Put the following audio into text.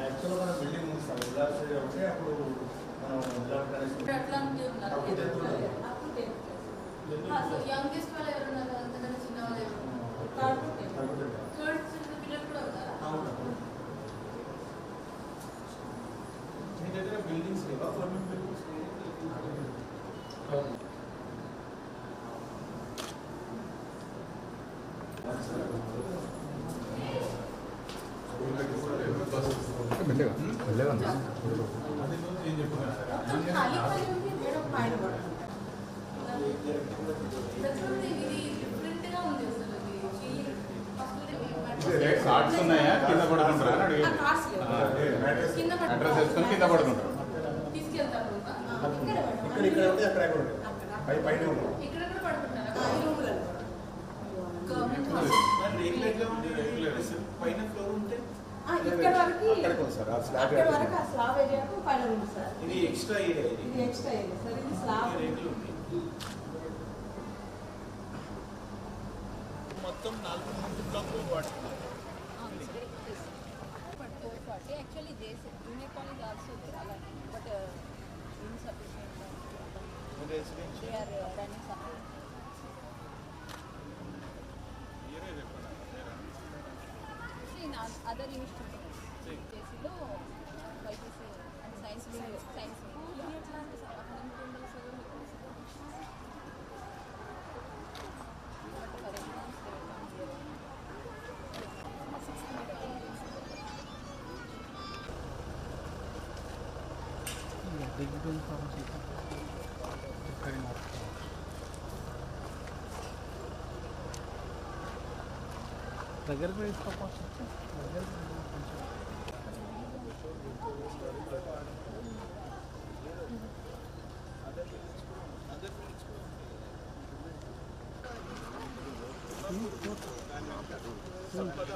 యాక్చువల్గా మన బిల్డింగ్ ఉంది సార్. ఉల్లాస్ ఉంటే అప్పుడు మనం ఉల్లాస్ గణేష్ ఇప్పుడు అట్లాంటి ఉన్నారు? కార్డ్స్ ఉన్నాయా కింద పడుకుంటారా అడ్రస్ వేసుకొని కింద పడుకుంటారు ఇక్కడ ఇక్కడ పైన ఇక్కడ వరకు అక్కడికి ఉంది సార్ ఆ స్లాబ్ అక్కడ వరకు ఆ స్లాబ్ ఏరియాకు పైన ఉంది సార్ ఇది ఎక్స్ట్రా ఏరియా ఇది ఇది ఎక్స్ట్రా ఏరియా సార్ ఇది స్లాబ్ ఈ రేకులు ఉంది మొత్తం నాలుగు మూడు బ్లాక్లు వాడుతున్నారు But 440. Actually, they said junior college also there, alone, but uh, insufficient. Residential They are uh, running something. See, in oth- other institutions, చేసిలో బైపీసీ అండ్ సైన్స్ సైన్స్ ఇది ఎట్లా అంటే సార్ అక్కడ ఎంత ఉండాలి సార్ బట్ ఫర్ ఎగ్జామ్స్ దగ్గర పోయి తీసుకోవచ్చు దగ్గర సంపద